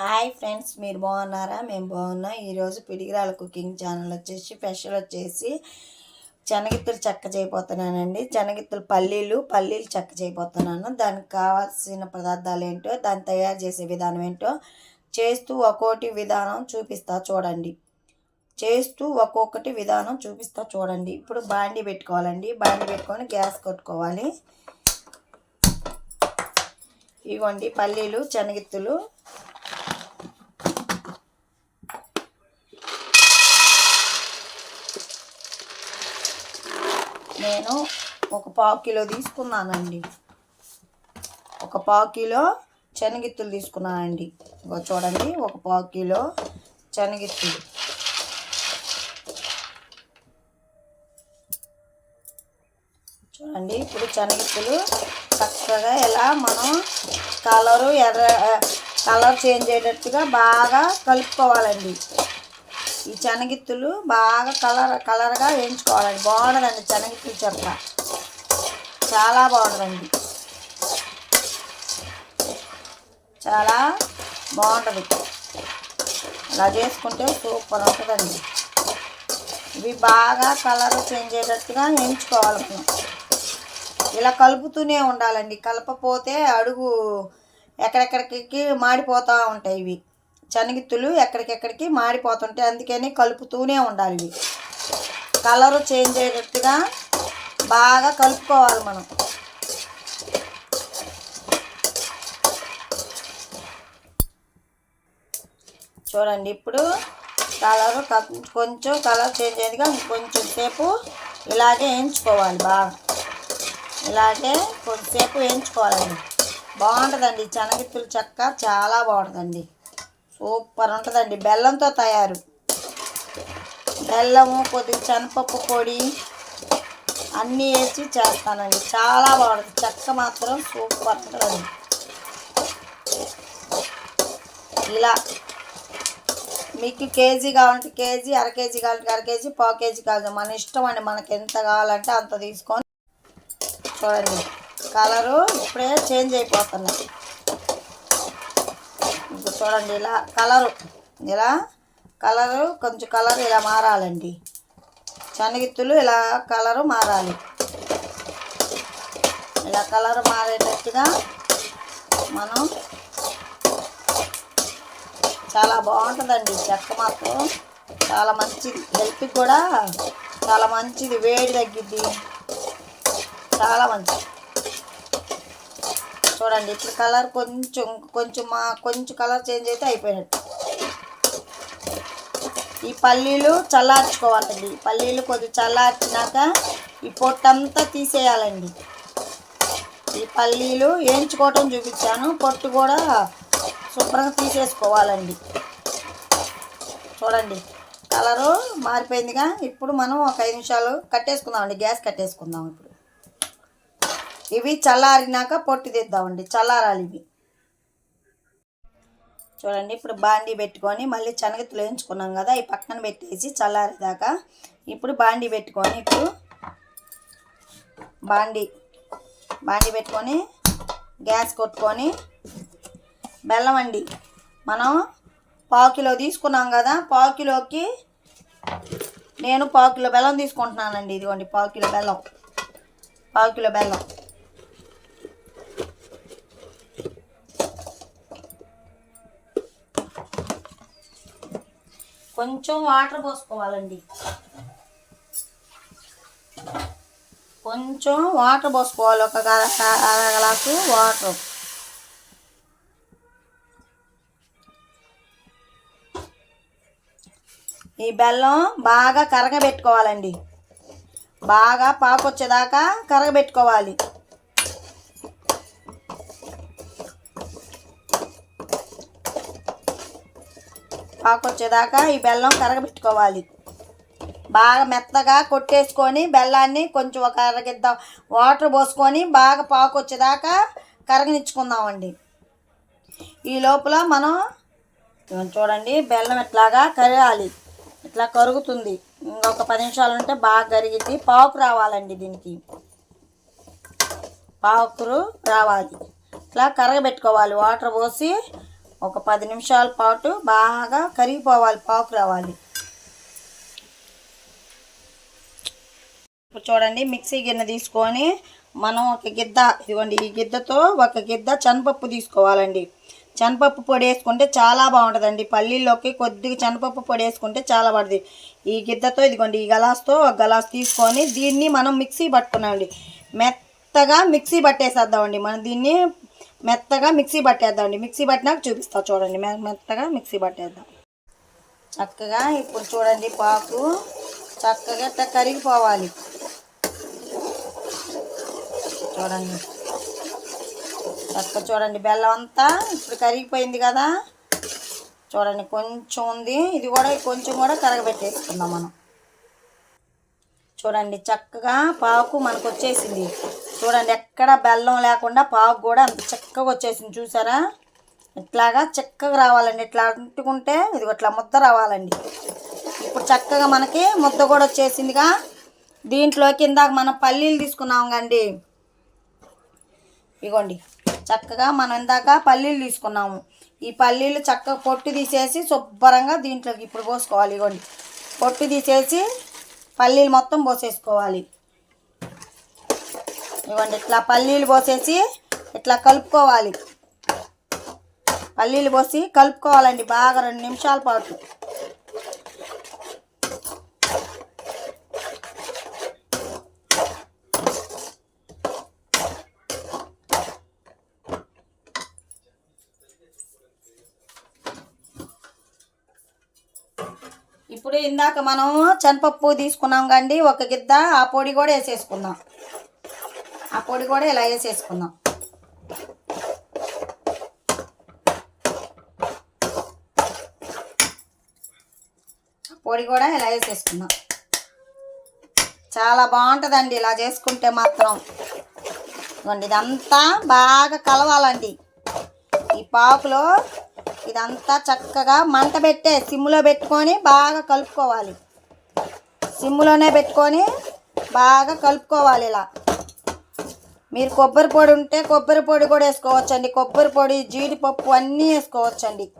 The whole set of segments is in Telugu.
హాయ్ ఫ్రెండ్స్ మీరు బాగున్నారా? మేము బాగున్నాం. ఈరోజు పిడిగిరాల కుకింగ్ ఛానల్ వచ్చేసి స్పెషల్ వచ్చేసి శనగిత్తులు చెక్క చేయబోతున్నానండి. శనగిత్తులు పల్లీలు పల్లీలు చెక్క చేయబోతున్నాను. దానికి కావాల్సిన పదార్థాలు ఏంటో దాన్ని తయారు చేసే విధానం ఏంటో చేస్తూ ఒక్కోటి విధానం చూపిస్తా చూడండి. చేస్తూ ఒక్కొక్కటి విధానం చూపిస్తా చూడండి. ఇప్పుడు బాండి పెట్టుకోవాలండి. బాండి పెట్టుకొని గ్యాస్ కొట్టుకోవాలి. ఇవ్వండి పల్లీలు శనగిత్తులు నేను ఒక పావు కిలో తీసుకున్నానండి. ఒక పావు కిలో శనగిత్తులు తీసుకున్నానండి. ఇగో చూడండి ఒక పావు కిలో శనగిత్తులు. చూడండి ఇప్పుడు శనగిత్తులు చక్కగా ఇలా మనం కలరు ఎర్ర కలర్ చేంజ్ అయ్యేటట్టుగా బాగా కలుపుకోవాలండి. ఈ శనగిత్తులు బాగా కలర్ కలర్గా వేయించుకోవాలండి. బాగుండదండి శనగిత్తులు చెప్ప చాలా బాగుంటుందండి చాలా బాగుంటుంది అలా చేసుకుంటే సూపర్ ఉంటుందండి. ఇవి బాగా కలర్ చేంజ్ అయ్యేటట్టుగా వేయించుకోవాలి ఇలా కలుపుతూనే ఉండాలండి. కలపపోతే అడుగు ఎక్కడెక్కడికి మాడిపోతూ ఉంటాయి ఇవి. శనగిత్తులు ఎక్కడికెక్కడికి మారిపోతుంటాయి. అందుకని కలుపుతూనే ఉండాలి ఇవి. కలరు చేంజ్ అయ్యేటట్టుగా బాగా కలుపుకోవాలి మనం. చూడండి ఇప్పుడు కలరు కొంచెం కలర్ చేంజ్ అయ్యేదిగా కొంచెం సేపు ఇలాగే వేయించుకోవాలి బాగా. ఇలాగే కొద్దిసేపు వేయించుకోవాలండి బాగుంటుందండి శనగిత్తుల చెక్క. చాలా బాగుంటుందండి. సూపర్ ఉంటుందండి. బెల్లంతో తయారు. బెల్లము కొద్దిగా శనపప్పు పొడి అన్నీ వేసి చేస్తానండి. చాలా బాగుంటుంది. చెక్క మాత్రం సూపర్ ఉంటుందండి. ఇలా మీకు కేజీ కావాలంటే కేజీ అర కేజీ కావాలంటే అర కేజీ పావు కేజీ కావాలి మన ఇష్టం అండి. మనకి ఎంత కావాలంటే అంత తీసుకొని చూడండి. కలరు ఇప్పుడే చేంజ్ అయిపోతున్నాయి. ఇప్పుడు చూడండి ఇలా కలరు. ఇలా కలరు కొంచెం కలర్ ఇలా మారాలండి. శనగిత్తులు ఇలా కలరు మారాలి. ఇలా కలర్ మారేటట్టుగా మనం చాలా బాగుంటుందండి చెక్క మాత్రం. చాలా మంచిది. హెల్త్కి కూడా చాలా మంచిది. వేడి తగ్గిద్ది. చాలా మంచిది. చూడండి ఇప్పుడు కలర్ కొంచెం కొంచెం మా కొంచెం కలర్ చేంజ్ అయితే అయిపోయినట్టు. ఈ పల్లీలు చల్లార్చుకోవాలండి. ఈ పల్లీలు కొద్దిగా చల్లార్చినాక ఈ పొట్టంతా తీసేయాలండి. ఈ పల్లీలు వేయించుకోవటం చూపించాను. పొట్టు కూడా శుభ్రంగా తీసేసుకోవాలండి. చూడండి కలరు మారిపోయిందిగా. ఇప్పుడు మనం ఒక ఐదు నిమిషాలు కట్టేసుకుందామండి. గ్యాస్ కట్టేసుకుందాం ఇప్పుడు. ఇవి చల్లారినాక పొట్టు తీద్దామండి చల్లారాలి ఇవి. చూడండి ఇప్పుడు బాండీ పెట్టుకొని మళ్ళీ శనగతులు వేయించుకున్నాం కదా ఈ పక్కన పెట్టేసి చల్లారేదాకా ఇప్పుడు బాండీ పెట్టుకొని ఇప్పుడు బాండీ బాండీ పెట్టుకొని గ్యాస్ కొట్టుకొని బెల్లం అండి. మనం పావు కిలో తీసుకున్నాం కదా పావు కిలోకి నేను పావు కిలో బెల్లం తీసుకుంటున్నానండి ఇదిగోండి పావు కిలో బెల్లం పావు కిలో బెల్లం. కొంచెం వాటర్ పోసుకోవాలండి. కొంచెం వాటర్ పోసుకోవాలి. ఒక అర గ్లాసు వాటర్. ఈ బెల్లం బాగా కరగబెట్టుకోవాలండి. బాగా పాకొచ్చేదాకా కరగబెట్టుకోవాలి. పాకొచ్చేదాకా ఈ బెల్లం కరగబెట్టుకోవాలి. బాగా మెత్తగా కొట్టేసుకొని బెల్లాన్ని కొంచెం ఒక అరగిద్ద వాటర్ పోసుకొని బాగా పాకొచ్చేదాకా కరగనిచ్చుకుందామండి. ఈ లోపల మనం చూడండి బెల్లం ఇట్లాగా కరగాలి. ఇట్లా కరుగుతుంది. ఇంకొక పది నిమిషాలు ఉంటే బాగా కరిగిద్ది. పాకు రావాలండి దీనికి. పాకురు రావాలి. ఇట్లా కరగబెట్టుకోవాలి. వాటర్ పోసి ఒక పది నిమిషాల పాటు బాగా కరిగిపోవాలి పాకు రావాలి. ఇప్పుడు చూడండి మిక్సీ గిన్నె తీసుకొని మనం ఒక గిద్ద ఇదిగోండి ఈ గిద్దతో ఒక గిద్ద శనపప్పు తీసుకోవాలండి. శనపప్పు పొడి వేసుకుంటే చాలా బాగుంటుందండి. పల్లీల్లోకి కొద్దిగా శనపప్పు పొడి వేసుకుంటే చాలా పడుతుంది ఈ గిద్దతో ఇదిగోండి ఈ గలాస్తో ఒక గలాస్ తీసుకొని దీన్ని మనం మిక్సీ పట్టుకున్నామండి. మెత్తగా మిక్సీ పట్టేసేద్దామండి. మనం దీన్ని మెత్తగా మిక్సీ పట్టేద్దామండి. మిక్సీ పట్టినాక చూపిస్తా చూడండి. మెత్తగా మిక్సీ పట్టేద్దాం. చక్కగా ఇప్పుడు చూడండి పాకు. చక్కగా ఇట్లా కరిగిపోవాలి. చూడండి. చక్క చూడండి బెల్లం అంతా ఇప్పుడు కరిగిపోయింది కదా. చూడండి కొంచెం ఉంది. ఇది కూడా కొంచెం కూడా కరగబెట్టేసుకుందాం మనం. చూడండి చక్కగా పాకు మనకు వచ్చేసింది చూడండి ఎక్కడ బెల్లం లేకుండా పాకు కూడా అంత చక్కగా వచ్చేసింది. చూసారా? ఇట్లాగా చక్కగా రావాలండి. ఇట్లా అంటుకుంటే ఇది ఇట్లా ముద్ద రావాలండి. ఇప్పుడు చక్కగా మనకి ముద్ద కూడా వచ్చేసిందిగా. దీంట్లోకి ఇందాక మనం పల్లీలు తీసుకున్నాం కండి ఇగోండి చక్కగా మనం ఇందాక పల్లీలు తీసుకున్నాము. ఈ పల్లీలు చక్కగా పొట్టు తీసేసి శుభ్రంగా దీంట్లోకి ఇప్పుడు పోసుకోవాలి. ఇగోండి పొట్టు తీసేసి పల్లీలు మొత్తం పోసేసుకోవాలి. ఇవ్వండి ఇట్లా పల్లీలు పోసేసి ఇట్లా కలుపుకోవాలి. పల్లీలు పోసి కలుపుకోవాలండి బాగా రెండు నిమిషాల పాటు ఇప్పుడు ఇందాక మనం శనపప్పు తీసుకున్నాం కండి ఒక గిద్ద ఆ పొడి కూడా వేసేసుకుందాం. ఆ పొడి కూడా ఇలా వేసేసుకుందాం. పొడి కూడా ఇలా వేసేసుకుందాం. చాలా బాగుంటుందండి ఇలా చేసుకుంటే మాత్రం. ఇదిగోండి ఇదంతా బాగా కలవాలండి. ఈ పాకులో ఇదంతా చక్కగా మంట పెట్టే సిమ్లో పెట్టుకొని బాగా కలుపుకోవాలి. సిమ్లోనే పెట్టుకొని బాగా కలుపుకోవాలి ఇలా. మీరు కొబ్బరి పొడి ఉంటే కొబ్బరి పొడి కూడా వేసుకోవచ్చండి. కొబ్బరి పొడి జీడిపప్పు అన్నీ వేసుకోవచ్చండి.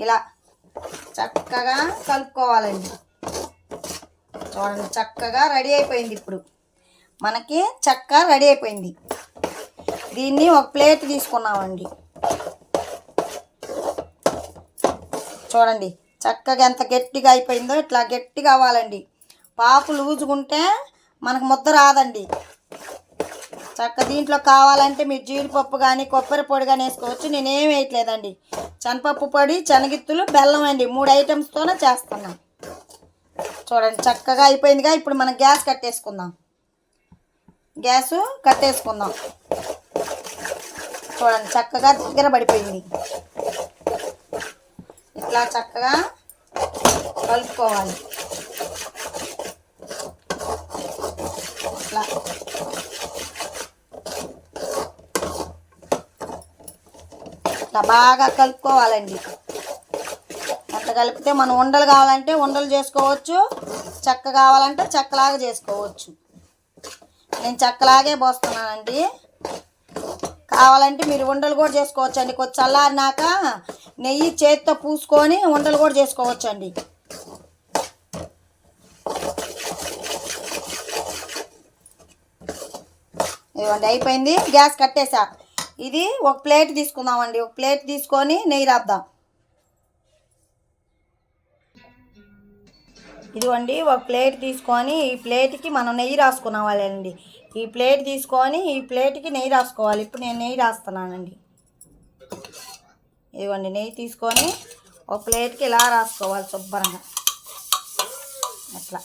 ఇలా చక్కగా కలుపుకోవాలండి. చూడండి చక్కగా రెడీ అయిపోయింది ఇప్పుడు. మనకి చక్క రెడీ అయిపోయింది. దీన్ని ఒక ప్లేట్ తీసుకున్నామండి. చూడండి చక్కగా ఎంత గట్టిగా అయిపోయిందో ఇట్లా గట్టిగా అవ్వాలండి. పాపు లూజుకుంటే మనకు ముద్ద రాదండి. చక్క దీంట్లో కావాలంటే మీరు జీడిపప్పు కానీ కొబ్బరి పొడి కానీ వేసుకోవచ్చు. నేనేం వేయట్లేదండి. శనపప్పు పొడి శనగిత్తులు బెల్లం అండి. మూడు ఐటమ్స్తోనే చేస్తున్నాం. చూడండి చక్కగా అయిపోయిందిగా. ఇప్పుడు మనం గ్యాస్ కట్టేసుకుందాం. గ్యాసు కట్టేసుకుందాం. చూడండి చక్కగా దగ్గర పడిపోయింది. ఇట్లా చక్కగా కలుపుకోవాలి. ఇట్లా. ఇట్లా బాగా కలుపుకోవాలండి. ఎంత కలిపితే మనం ఉండలు కావాలంటే ఉండలు చేసుకోవచ్చు. చెక్క కావాలంటే చెక్కలాగా చేసుకోవచ్చు. నేను చెక్కలాగే పోస్తున్నానండి. కావాలంటే మీరు ఉండలు కూడా చేసుకోవచ్చు అండి కొంచెం చల్లారినాక నెయ్యి చేతితో పూసుకొని వంటలు కూడా చేసుకోవచ్చండి. ఇవ్వండి అయిపోయింది. గ్యాస్ కట్టేసా. ఇది ఒక ప్లేట్ తీసుకుందామండి. ఒక ప్లేట్ తీసుకొని నెయ్యి రాద్దాం. ఇదిగోండి ఒక ప్లేట్ తీసుకొని ఈ ప్లేట్కి మనం నెయ్యి రాసుకున్నావాలండి. ఈ ప్లేట్ తీసుకొని ఈ ప్లేట్కి నెయ్యి రాసుకోవాలి. ఇప్పుడు నేను నెయ్యి రాస్తున్నానండి. ఇదిగోండి నెయ్యి తీసుకొని ఒక ప్లేట్కి ఇలా రాసుకోవాలి శుభ్రంగా. అట్లా.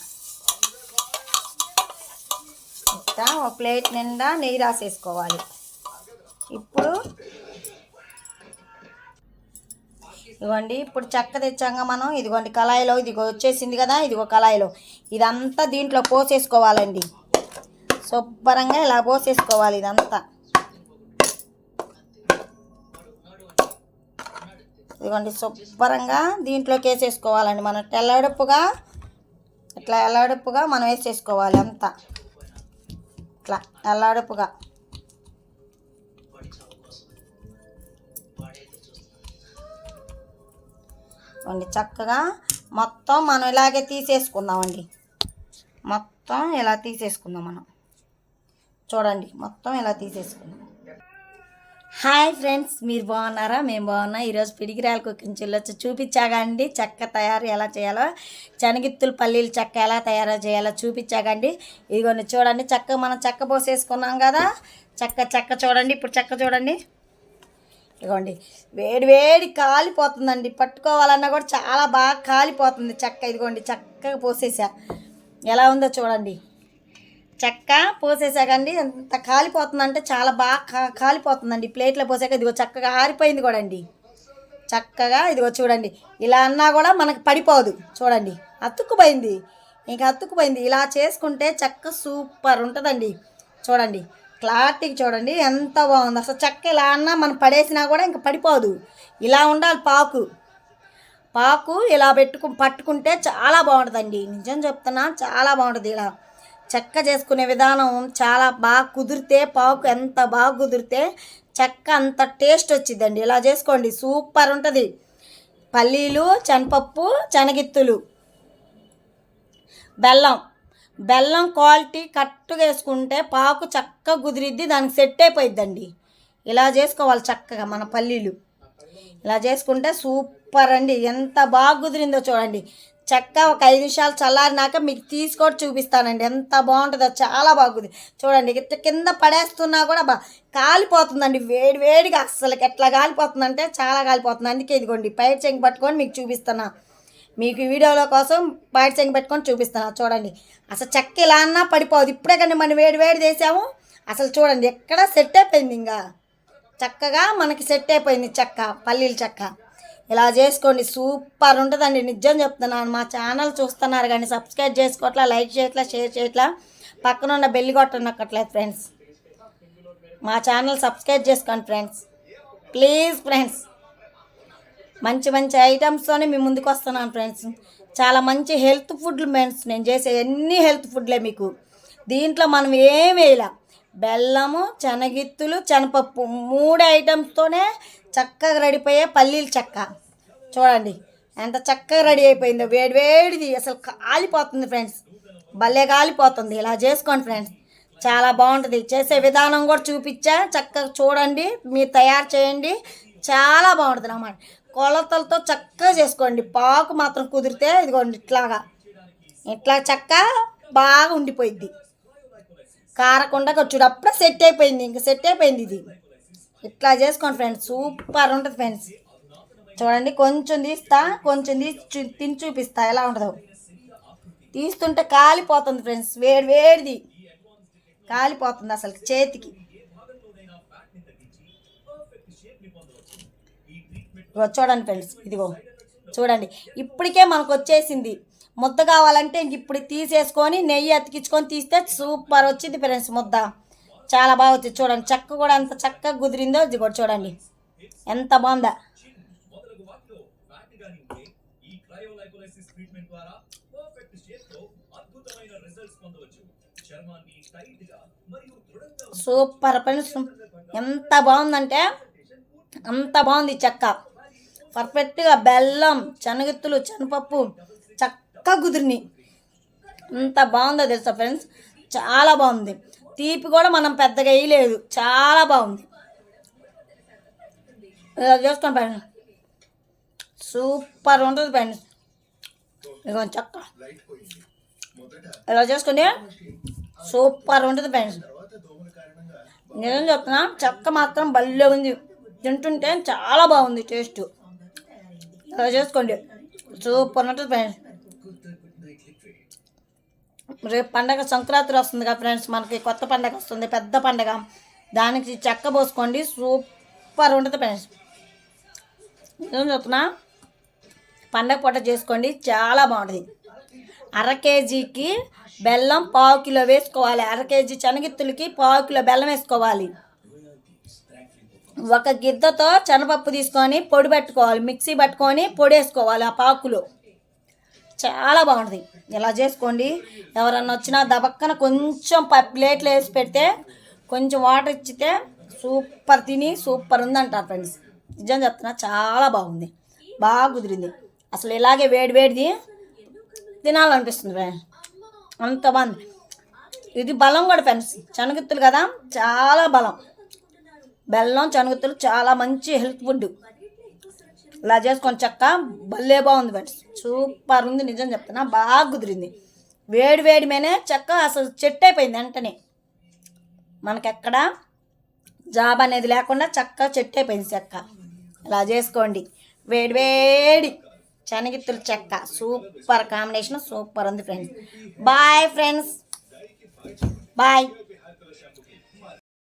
ఇట్లా ఒక ప్లేట్ నిండా నెయ్యి రాసేసుకోవాలి. ఇప్పుడు ఇదిగోండి ఇప్పుడు చెక్క తెచ్చాక మనం. ఇదిగోండి కళాయిలో ఇదిగో వచ్చేసింది కదా ఇదిగో కళాయిలో. ఇదంతా దీంట్లో పోసేసుకోవాలండి. శుభ్రంగా ఇలా పోసేసుకోవాలి ఇదంతా. ఇదిగోండి శుభ్రంగా దీంట్లోకి వేసేసుకోవాలండి మనం. తెల్లడుపుగా ఇట్లా ఎల్లాడుపుగా మనం వేసేసుకోవాలి అంతా. ఇట్లా ఎల్లాడుపుగా అండి చక్కగా మొత్తం మనం ఇలాగే తీసేసుకుందామండి. మొత్తం ఇలా తీసేసుకుందాం మనం. చూడండి మొత్తం ఇలా తీసేసుకుందాం. హాయ్ ఫ్రెండ్స్ మీరు బాగున్నారా? మేము బాగున్నా. ఈరోజు పిడిగిరాయల కుకింగ్ చెల్లొచ్చు చూపించాగండి. చెక్క తయారు ఎలా చేయాలో శనగిత్తులు పల్లీలు చెక్క ఎలా తయారు చేయాలో చూపించాగండి. ఇదిగోండి చూడండి చెక్క మనం చెక్క పోసేసుకున్నాం కదా. చెక్క చెక్క చూడండి ఇప్పుడు చెక్క చూడండి. ఇదిగోండి వేడి వేడి కాలిపోతుందండి. పట్టుకోవాలన్నా కూడా చాలా బాగా కాలిపోతుంది చెక్క. ఇదిగోండి చక్కగా పోసేసా. ఎలా ఉందో చూడండి. చెక్క పోసేసాకండి. ఎంత కాలిపోతుందంటే చాలా బాగా కా కాలిపోతుందండి. ప్లేట్లో పోసాక ఇదిగో చక్కగా ఆరిపోయింది కూడా అండి చక్కగా ఇదిగో చూడండి. ఇలా అన్నా కూడా మనకి పడిపోదు. చూడండి. అతుక్కుపోయింది. ఇంకా అతుక్కుపోయింది. ఇలా చేసుకుంటే చెక్క సూపర్ ఉంటుందండి. చూడండి. క్లారిటీకి చూడండి. ఎంత బాగుంది. అసలు చెక్క ఇలా అన్నా మనం పడేసినా కూడా ఇంకా పడిపోదు. ఇలా ఉండాలి పాకు. పాకు ఇలా పెట్టుకు పట్టుకుంటే చాలా బాగుంటుందండి. నిజం చెప్తున్నా చాలా బాగుంటుంది ఇలా. చెక్క చేసుకునే విధానం చాలా బాగా కుదిరితే పాకు ఎంత బాగా కుదిరితే చెక్క అంత టేస్ట్ వచ్చిందండి ఇలా చేసుకోండి. సూపర్ ఉంటుంది. పల్లీలు శనపప్పు శనగిత్తులు బెల్లం. బెల్లం క్వాలిటీ కరెక్ట్గా వేసుకుంటే పాకు చక్కగా కుదిరిద్ది దానికి సెట్ అయిపోయిద్దండి. ఇలా చేసుకోవాలి చక్కగా మన పల్లీలు. ఇలా చేసుకుంటే సూపర్ అండి. ఎంత బాగా కుదిరిందో చూడండి. చక్కగా ఒక ఐదు నిమిషాలు చల్లారినాక మీకు తీసుకొని చూపిస్తానండి. ఎంత బాగుంటుందో చాలా బాగుంది. చూడండి ఇట్లా కింద పడేస్తున్నా కూడా బా కాలిపోతుందండి. వేడి వేడిగా అసలు ఎట్లా కాలిపోతుందంటే చాలా కాలిపోతుంది. అందుకే ఇదిగోండి పైరు చెంగి పట్టుకొని మీకు చూపిస్తున్నా. మీకు ఈ వీడియోలో కోసం పైరు చెంగి పెట్టుకొని చూపిస్తున్నా. చూడండి అసలు చెక్క ఇలా అన్నా పడిపోదు. ఇప్పుడే కానీ మనం వేడి వేడి చేసాము. అసలు చూడండి ఎక్కడ సెట్ అయిపోయింది ఇంకా. చక్కగా మనకి సెట్ అయిపోయింది చెక్క పల్లీల చెక్క. ఇలా చేసుకోండి సూపర్ ఉంటుందండి. నిజం చెప్తున్నాను మా ఛానల్ చూస్తున్నారు కానీ సబ్స్క్రైబ్ చేసుకోవట్లా లైక్ చేయట్లా షేర్ చేయట్లా పక్కన ఉన్న బెల్లి కొట్టనక్కట్లేదు ఫ్రెండ్స్. మా ఛానల్ సబ్స్క్రైబ్ చేసుకోండి ఫ్రెండ్స్. ప్లీజ్ ఫ్రెండ్స్ మంచి మంచి ఐటమ్స్తోనే మీ ముందుకు వస్తున్నాను ఫ్రెండ్స్. చాలా మంచి హెల్త్ ఫుడ్లు ఫ్రెండ్స్ నేను చేసే అన్ని హెల్త్ ఫుడ్లే మీకు. దీంట్లో మనం ఏం వేయలేం. బెల్లము శనగిత్తులు శనపప్పు మూడు ఐటమ్స్తోనే చక్కగా రెడీపోయే పల్లీలు చెక్క. చూడండి ఎంత చక్కగా రెడీ అయిపోయిందో. వేడి వేడిది అసలు కాలిపోతుంది ఫ్రెండ్స్ భలే కాలిపోతుంది. ఇలా చేసుకోండి ఫ్రెండ్స్ చాలా బాగుంటుంది. చేసే విధానం కూడా చూపించా. చక్కగా చూడండి మీరు తయారు చేయండి. చాలా బాగుంటుంది అన్నమాట. కొలతలతో చక్కగా చేసుకోండి. పాకు మాత్రం కుదిరితే ఇదిగోండి ఇట్లాగా. ఇట్లా చక్క బాగా ఉండిపోయిద్ది. కారకుండా చూడు అప్పుడే సెట్ అయిపోయింది ఇంకా సెట్ అయిపోయింది ఇది. ఇట్లా చేసుకోండి ఫ్రెండ్స్ సూపర్ ఉంటుంది ఫ్రెండ్స్ చూడండి కొంచెం తీస్తా కొంచెం తీసి తిని చూపిస్తా ఎలా ఉంటుందో. తీస్తుంటే కాలిపోతుంది ఫ్రెండ్స్ వేడి వేడిది. కాలిపోతుంది అసలు చేతికి. చూడండి ఫ్రెండ్స్ ఇదిగో. చూడండి ఇప్పటికే మనకు వచ్చేసింది. ముద్ద కావాలంటే ఇంక ఇప్పుడు తీసేసుకొని నెయ్యి అతికించుకొని తీస్తే సూపర్ వచ్చింది ఫ్రెండ్స్ ముద్ద. చాలా బాగా వచ్చింది. చూడండి చెక్క కూడా ఎంత చక్కగా కుదిరిందో ఇది కూడా చూడండి. ఎంత బాగుందా. Super friends. ఎంత బాగుందంటే అంత బాగుంది చెక్క. పర్ఫెక్ట్గా బెల్లం శనగెత్తులు శనపప్పు చక్కగా కుదిరినాయి. అంత బాగుందో తెలుసా ఫ్రెండ్స్? చాలా బాగుంది. తీపి కూడా మనం పెద్దగా వేయలేదు. చాలా బాగుంది. ఇలా చేసుకోండి ఫ్రెండ్స్. సూపర్ ఉంటుంది ఫ్రెండ్స్. ఇదిగో చెక్క. ఇలా చేసుకోండి. సూపర్ ఉంటుంది ఫ్రెండ్స్. నిజం చెప్తున్నా చెక్క మాత్రం భలే ఉంది. తింటుంటే చాలా బాగుంది టేస్ట్. ఇలా చేసుకోండి. సూపర్ ఉంటుంది ఫ్రెండ్స్. రేపు పండగ సంక్రాంతి వస్తుంది కదా ఫ్రెండ్స్ మనకి కొత్త పండగ వస్తుంది పెద్ద పండగ. దానికి చెక్క పోసుకోండి సూపర్ ఉంటుంది ఫ్రెండ్స్. ఏం చెప్తున్నా? పండగ పూట చేసుకోండి చాలా బాగుంటుంది. అర కేజీకి బెల్లం పావు కిలో వేసుకోవాలి. అర కేజీ శనగిత్తులకి పావు కిలో బెల్లం వేసుకోవాలి. ఒక గిద్దతో శనపప్పు తీసుకొని పొడి పెట్టుకోవాలి. మిక్సీ పట్టుకొని పొడి వేసుకోవాలి ఆ పాకులో చాలా బాగుంటుంది. ఇలా చేసుకోండి? ఎవరన్నా వచ్చినా దబక్కన కొంచెం ప- ప్లేట్లో వేసి పెడితే కొంచెం వాటర్ ఇచ్చితే సూపర్ తిని సూపర్ ఉందంటారు ఫ్రెండ్స్. నిజం చెప్తున్నా చాలా బాగుంది. బాగా కుదిరింది. అసలు ఇలాగే వేడి వేడిది తినాలనిపిస్తుంది ఫ్రెండ్స్. అంత బాగుంది. ఇది బలం కూడా ఫ్రెండ్స్. శనగత్తులు కదా చాలా బలం. బెల్లం శనగత్తులు చాలా మంచి హెల్త్ ఫుడ్. ఇలా చేసుకొని చెక్క భలే బాగుంది ఫ్రెండ్స్. సూపర్ ఉంది నిజం చెప్తున్నా. బాగా కుదిరింది. వేడి వేడి మీనే చెక్క అసలు చెట్టు అయిపోయింది వెంటనే. మనకెక్కడ జాబ్ అనేది లేకుండా చక్క చెట్టు అయిపోయింది చెక్క. ఇలా చేసుకోండి. వేడి వేడి శనగిత్తుల చెక్క. సూపర్ కాంబినేషన్ సూపర్ ఉంది ఫ్రెండ్స్. Bye friends. బాయ్.